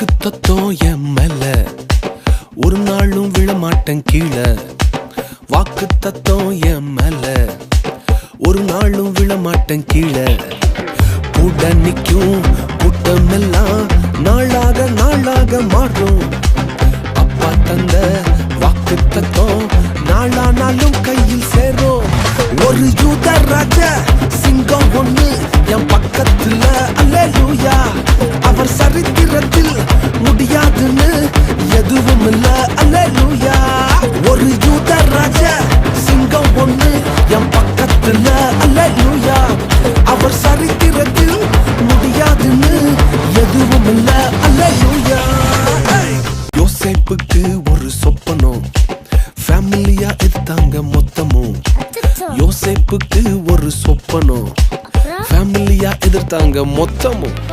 வாக்கு தத்தம் என் மேல. ஒரு நாளும் விழமாட்டேன் கீழே. வாக்கு தத்தம் என் மேல. ஒரு நாளும் விழமாட்டேன் கீழே. கூட நிக்கும் கூட்டமெல்லாம் நாளாக நாளாக மாறும். அப்பா தந்த வாக்கு தத்தம் நாளானாலும் கையில் சேரும். ஒரு யூத ராஜா சிங்கம் ஒண்ணு என் பக்கத்துல. அல்லேலூயா முடியாதுன்னு எதுவும் இல்ல. அல்லேலூயா. ஒரு யூத ராஜா சிங்கம் ஒண்ணு என் பக்கத்துல. அல்லேலூயா. அவர் சரித்திரத்தில் முடியாதுன்னு எதுவும் இல்ல. அல்லேலூயா. யோசேப்புக்கு ஒரு சொப்பனம். ஃபேமிலியா எடுத்தாங்க மொத்தமும். யோசேப்புக்கு ஒரு சொப்பனம். ஃபேமிலியா எதிர்த்தாங்க மொத்தமும்.